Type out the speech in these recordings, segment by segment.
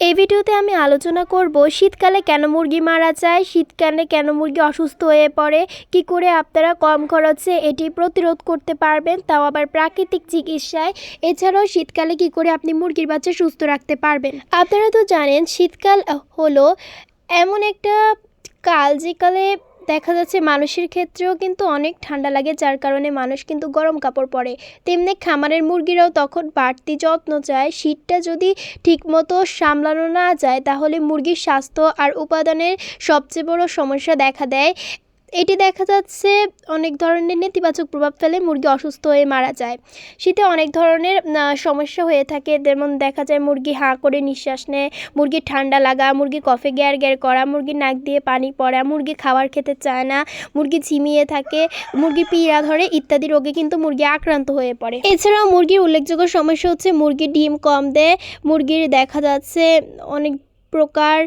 এই ভিডিওতে আমি আলোচনা করব, শীতকালে কেন মুরগি মারা যায়, শীতকালে কেন মুরগি অসুস্থ হয়ে পড়ে, কি করে আপনারা কম খরচে এটি প্রতিরোধ করতে পারবেন, তাও আবার প্রাকৃতিক চিকিৎসায়। এছাড়াও শীতকালে কি করে আপনি মুরগির বাচ্চা সুস্থ রাখতে পারবেন। আপনারা তো জানেন, শীতকাল হলো এমন একটা কাল, যে কালে দেখা যাচ্ছে মানুষের ক্ষেত্রেও কিন্তু অনেক ঠান্ডা লাগে, যার কারণে মানুষ কিন্তু গরম কাপড় পরে। তেমনি খামারের মুরগিরাও তখন বাড়তি যত্ন চায়। শীতটা যদি ঠিকমতো সামলানো না যায়, তাহলে মুরগির স্বাস্থ্য আর উপাদানের সবচেয়ে বড় সমস্যা দেখা দেয়। এটি দেখা যাচ্ছে অনেক ধরনের নেতিবাচক প্রভাব ফেলে মুরগি অসুস্থ হয়ে মারা যায়। শীতে অনেক ধরনের সমস্যা হয়ে থাকে। যেমন দেখা যায় মুরগি হাঁ করে নিঃশ্বাস নেয় মুরগির ঠান্ডা লাগা, মুরগি কফে গ্যার গ্যার করা মুরগির নাক দিয়ে পানি পড়া, মুরগি খাবার খেতে চায় না, মুরগি ঝিমিয়ে থাকে, মুরগি পিড়া ধরে ইত্যাদি রোগে কিন্তু মুরগি আক্রান্ত হয়ে পড়ে। এছাড়াও মুরগির উল্লেখযোগ্য সমস্যা হচ্ছে মুরগির ডিম কম দেয়, মুরগির দেখা যাচ্ছে অনেক প্রকার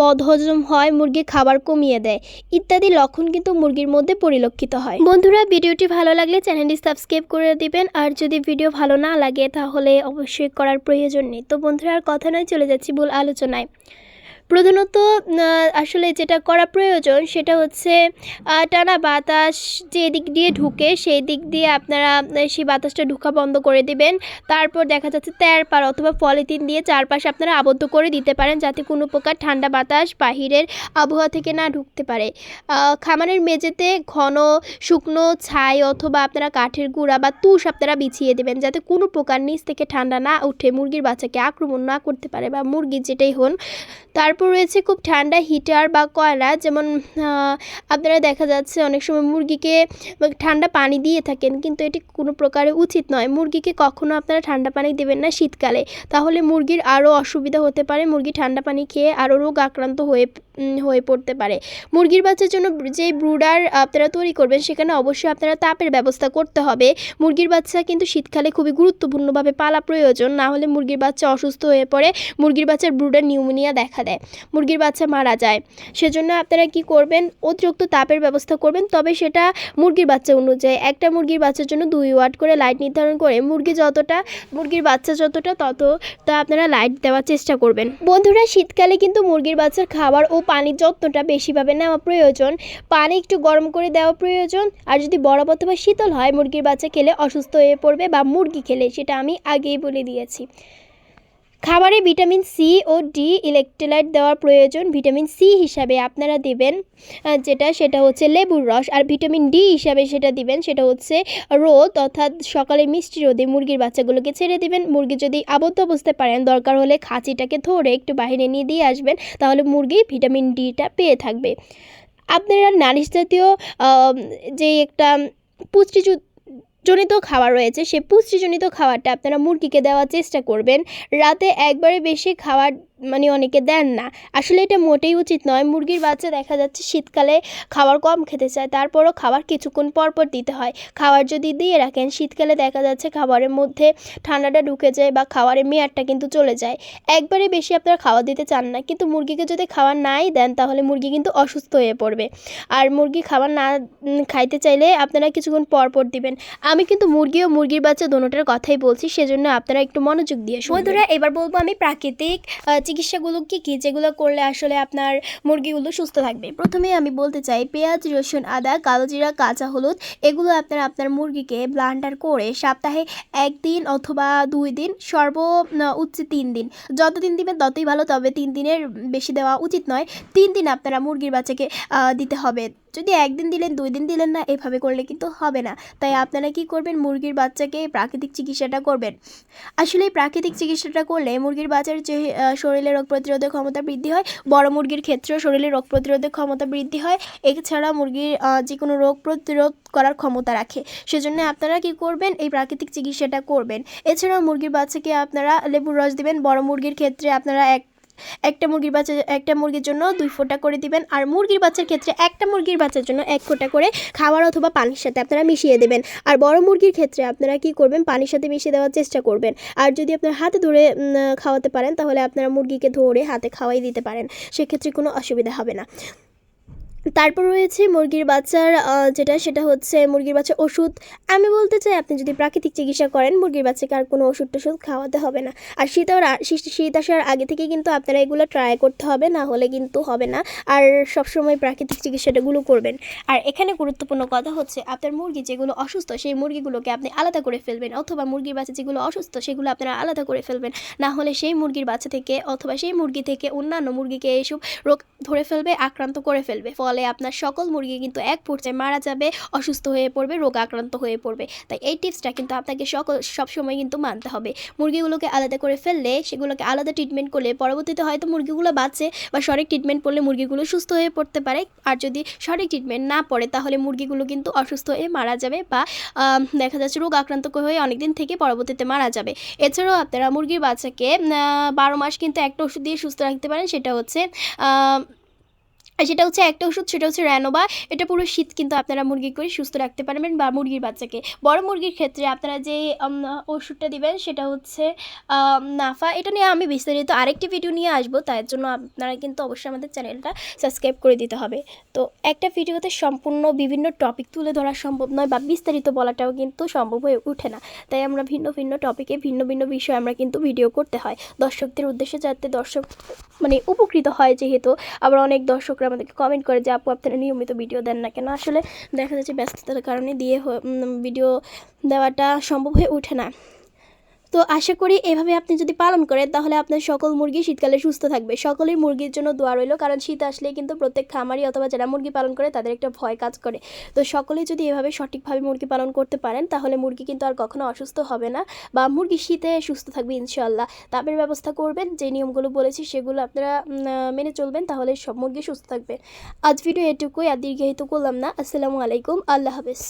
বদহজম হয় মুরগি খাবার কমিয়ে দেয়, ইত্যাদি লক্ষণ কিন্তু মুরগির মধ্যে পরিলক্ষিত হয়। বন্ধুরা, ভিডিওটি ভালো লাগলে চ্যানেলটি সাবস্ক্রাইব করে দিবেন, আর যদি ভিডিও ভালো না লাগে তাহলে অবশ্যই করার প্রয়োজন নেই। তো বন্ধুরা, আর কথা নয়, চলে যাচ্ছি ভুল আলোচনায়। প্রধানত আসলে যেটা করা প্রয়োজন সেটা হচ্ছে টানা বাতাস যে দিক দিয়ে ঢুকে সেই দিক দিয়ে আপনারা সেই বাতাসটা ঢুকা বন্ধ করে দিবেন। তারপর দেখা যাচ্ছে তের তেরপার অথবা পলিথিন দিয়ে চারপাশে আপনারা আবদ্ধ করে দিতে পারেন যাতে কোনো প্রকার ঠান্ডা বাতাস বাহিরের আবহাওয়া থেকে না ঢুকতে পারে। খামারের মেঝেতে ঘন শুকনো ছাই অথবা আপনারা কাঠের গুঁড়া বা তুষ আপনারা বিছিয়ে দেবেন যাতে কোনো প্রকার নিচ থেকে ঠান্ডা না উঠে মুরগির বাচ্চাকে আক্রমণ না করতে পারে বা মুরগি যেটাই হন তারপর রয়েছে খুব ঠান্ডা হিটার বা কয়লা, যেমন আপনারা দেখা যাচ্ছে অনেক সময় মুরগিকে ঠান্ডা পানি দিয়ে থাকেন, কিন্তু এটি কোনো প্রকারে উচিত নয়। মুরগিকে কখনও আপনারা ঠান্ডা পানি দেবেন না শীতকালে। তাহলে মুরগির আরও অসুবিধা হতে পারে, মুরগি ঠান্ডা পানি খেয়ে আরও রোগ আক্রান্ত হয়ে হয়ে পড়তে পারে। মুরগির বাচ্চার জন্য যে ব্রুডার আপনারা তৈরি করবেন, সেখানে অবশ্যই আপনারা তাপের ব্যবস্থা করতে হবে। মুরগির বাচ্চা কিন্তু শীতকালে খুবই গুরুত্বপূর্ণভাবে পালা প্রয়োজন, না হলে মুরগির বাচ্চা অসুস্থ হয়ে পড়ে, মুরগির বাচ্চার ব্রুডার নিউমোনিয়া দেখা দেয়। মুরগির বাচ্চা মারা যায়। সেজন্য আপনারা কি করবেন? অতিরিক্ত তাপের ব্যবস্থা করবেন, তবে সেটা মুরগির বাচ্চা অনুযায়ী। একটা মুরগির বাচ্চার জন্য দুই ওয়াট করে লাইট নির্ধারণ করে মুরগি যতটা, মুরগির বাচ্চা যতটা তত তা আপনারা লাইট দেওয়ার চেষ্টা করবেন। বন্ধুরা, শীতকালে কিন্তু মুরগির বাচ্চার খাবার ও পানির যত্নটা বেশিভাবে নেওয়া প্রয়োজন। পানি একটু গরম করে দেওয়া প্রয়োজন। আর যদি বরফ অথবা শীতল হয়, মুরগির বাচ্চা খেলে অসুস্থ হয়ে পড়বে বা মুরগি খেলে, সেটা আমি আগেই বলে দিয়েছি। খাবারে ভিটামিন সি ও ডি ইলেকট্রোলাইট দেওয়ার প্রয়োজন। ভিটামিন সি হিসাবে আপনারা দেবেন যেটা, সেটা হচ্ছে লেবুর রস। আর ভিটামিন ডি হিসাবে সেটা দিবেন, সেটা হচ্ছে রোদ, অর্থাৎ সকালে মিষ্টি রোদে মুরগির বাচ্চাগুলোকে ছেড়ে দিবেন। মুরগি যদি আবদ্ধ অবস্থায় পারেন, দরকার হলে খাঁচিটাকে ধরে একটু বাইরে নিয়ে দিয়ে আসবেন, তাহলে মুরগি ভিটামিন ডিটা পেয়ে থাকবে। আপনারা নারিশ জাতীয় যে একটা পুষ্টি জনিত খাবার রয়েছে, সে পুষ্টিজনিত খাবারটা আপনারা মুরগিকে দেওয়ার চেষ্টা করবেন। রাতে একবারে বেশি খাবার মানে অনেকে দেন না। আসলে এটা মোটেই উচিত নয়। মুরগির বাচ্চা দেখা যাচ্ছে শীতকালে খাবার কম খেতে চায়, তারপরও খাবার কিছুক্ষণ পর পর দিতে হয়। খাবার যদি দিয়ে রাখেন, শীতকালে দেখা যাচ্ছে খাবারের মধ্যে ঠান্ডাটা ঢুকে যায় বা খাবারের মেয়াদটা কিন্তু চলে যায়। একবারে বেশি আপনারা খাবার দিতে চান না। কিন্তু মুরগিকে যদি খাবার নাই দেন, তাহলে মুরগি কিন্তু অসুস্থ হয়ে পড়বে। আর মুরগি খাবার না খাইতে চাইলে আপনারা কিছুক্ষণ পর পর দিবেন। আমি কিন্তু মুরগি ও মুরগির বাচ্চা দোনোটার কথাই বলছি, সেজন্য আপনারা একটু মনোযোগ দিয়ে। বন্ধুরা, এবার বলব আমি প্রাকৃতিক চিকিৎসাগুলো কী কী? যেগুলো করলে আসলে আপনার মুরগিগুলো সুস্থ থাকবে? প্রথমে আমি বলতে চাই, পেঁয়াজ, রসুন, আদা কালো জিরা কাঁচা হলুদ, এগুলো আপনারা, আপনার মুরগিকে ব্লান্ডার করে সপ্তাহে একদিন অথবা দুই দিন, সর্ব উচ্চ তিন দিন। যত দিন দিবেন ততই ভালো, তবে তিন দিনের বেশি দেওয়া উচিত নয়। তিন দিন আপনারা মুরগির বাচ্চাকে দিতে হবে। যদি একদিন দিলেন, দুই দিন দিলেন না, এভাবে করলে কিন্তু হবে না। তাই আপনারা কি করবেন? মুরগির বাচ্চাকে প্রাকৃতিক চিকিৎসাটা করবেন। আসলে প্রাকৃতিক চিকিৎসাটা করলে মুরগির বাচ্চার যে শরীরে রোগ প্রতিরোধক ক্ষমতা বৃদ্ধি হয়, বড় মুরগির ক্ষেত্রেও শরীরে রোগ প্রতিরোধক ক্ষমতা বৃদ্ধি হয়। এছাড়া মুরগির যে কোনো রোগ প্রতিরোধ করার ক্ষমতা রাখে। সেজন্য আপনারা কি করবেন? এই প্রাকৃতিক চিকিৎসাটা করবেন। এছাড়াও মুরগির বাচ্চাকে আপনারা লেবুর রস দিবেন। বড় মুরগির ক্ষেত্রে আপনারা এক একটা মুরগির বাচ্চা, একটা মুরগির জন্য দুই ফোঁটা করে দিবেন। আর মুরগির বাচ্চার ক্ষেত্রে একটা মুরগির বাচ্চার জন্য এক ফোঁটা করে খাবার অথবা পানির সাথে আপনারা মিশিয়ে দেবেন। আর বড় মুরগির ক্ষেত্রে আপনারা কি করবেন? পানির সাথে মিশিয়ে দেওয়ার চেষ্টা করবেন। আর যদি আপনার হাতে ধরে খাওয়াতে পারেন, তাহলে আপনারা মুরগিকে ধরে হাতে খাওয়াই দিতে পারেন। সেক্ষেত্রে কোনো অসুবিধা হবে না। তারপর রয়েছে মুরগির বাচ্চার যেটা, সেটা হচ্ছে মুরগির বাচ্চার ওষুধ। আমি বলতে চাই, আপনি যদি প্রাকৃতিক চিকিৎসা করেন, মুরগির বাচ্চাকে আর কোনো ওষুধ টষুধ খাওয়াতে হবে না। আর শীত শীত আসার আগে থেকে কিন্তু আপনারা এগুলো ট্রাই করতে হবে, না হলে কিন্তু হবে না। আর সবসময় প্রাকৃতিক চিকিৎসাটাগুলো করবেন। আর এখানে গুরুত্বপূর্ণ কথা হচ্ছে, আপনার মুরগি যেগুলো অসুস্থ, সেই মুরগিগুলোকে আপনি আলাদা করে ফেলবেন। অথবা মুরগির বাচ্চা যেগুলো অসুস্থ, সেগুলো আপনারা আলাদা করে ফেলবেন। না হলে সেই মুরগির বাচ্চা থেকে অথবা সেই মুরগি থেকে অন্যান্য মুরগিকে এইসব রোগ ধরে ফেলবে, আক্রান্ত করে ফেলবে। ফলে আপনার সকল মুরগি কিন্তু এক পর্যায়ে মারা যাবে, অসুস্থ হয়ে পড়বে, রোগ আক্রান্ত হয়ে পড়বে। তাই এই টিপসটা কিন্তু আপনাকে সকল, সবসময় কিন্তু মানতে হবে। মুরগিগুলোকে আলাদা করে ফেললে, সেগুলোকে আলাদা ট্রিটমেন্ট করলে পরবর্তীতে হয়তো মুরগিগুলো বাঁচে বা সঠিক ট্রিটমেন্ট করলে মুরগিগুলো সুস্থ হয়ে পড়তে পারে। আর যদি সঠিক ট্রিটমেন্ট না পড়ে, তাহলে মুরগিগুলো কিন্তু অসুস্থ হয়ে মারা যাবে বা দেখা যাচ্ছে রোগ আক্রান্ত হয়ে অনেকদিন থেকে পরবর্তীতে মারা যাবে। এছাড়াও আপনারা মুরগির বাচ্চাকে বারো মাস কিন্তু একটা ওষুধ দিয়ে সুস্থ রাখতে পারেন, সেটা হচ্ছে সেটা হচ্ছে একটা ওষুধ, সেটা হচ্ছে র্যানোবা এটা পুরো শীত কিন্তু আপনারা মুরগি করে সুস্থ রাখতে পারবেন বা মুরগির বাচ্চাকে। বড় মুরগির ক্ষেত্রে আপনারা যে ওষুধটা দিবেন সেটা হচ্ছে নাফা। এটা নিয়ে আমি বিস্তারিত আরেকটি ভিডিও নিয়ে আসব, তার জন্য আপনারা কিন্তু অবশ্যই আমাদের চ্যানেলটা সাবস্ক্রাইব করে দিতে হবে। তো একটা ভিডিওতে সম্পূর্ণ বিভিন্ন টপিক তুলে ধরা সম্ভব নয় বা বিস্তারিত বলাটাও কিন্তু সম্ভব হয়ে ওঠে না। তাই আমরা ভিন্ন ভিন্ন টপিকে ভিন্ন ভিন্ন বিষয়ে আমরা কিন্তু ভিডিও করতে হয়। দর্শকদের উদ্দেশ্যে যাতে দর্শক মানে উপকৃত হয় যেহেতু, আবার অনেক দর্শকরা আমাদেরকে কমেন্ট করে যে, আপু, আপনারা নিয়মিত ভিডিও দেন না কেন? আসলে দেখা যাচ্ছে ব্যস্ততার কারণে দিয়ে ভিডিও দেওয়াটা সম্ভব হয়ে ওঠে না। তো আশা করি এভাবে আপনি যদি পালন করেন, তাহলে আপনার সকল মুরগি শীতকালে সুস্থ থাকবে। সকলেই মুরগির জন্য দোয়া রইল, কারণ শীত আসলে কিন্তু প্রত্যেক খামারি অথবা যারা মুরগি পালন করে, তাদের একটা ভয় কাজ করে। তো সকলেই যদি এভাবে সঠিকভাবে মুরগি পালন করতে পারেন, তাহলে মুরগি কিন্তু আর কখনো অসুস্থ হবে না বা মুরগি শীতে সুস্থ থাকবে ইনশাল্লাহ তাপের ব্যবস্থা করবেন, যে নিয়মগুলো বলেছি, সেগুলো আপনারা মেনে চলবেন, তাহলে সব মুরগি সুস্থ থাকবে। আজ ভিডিও এটুকুই, আর দীর্ঘায়িত করলাম না। আসসালামু আলাইকুম, আল্লাহ হাফেজ।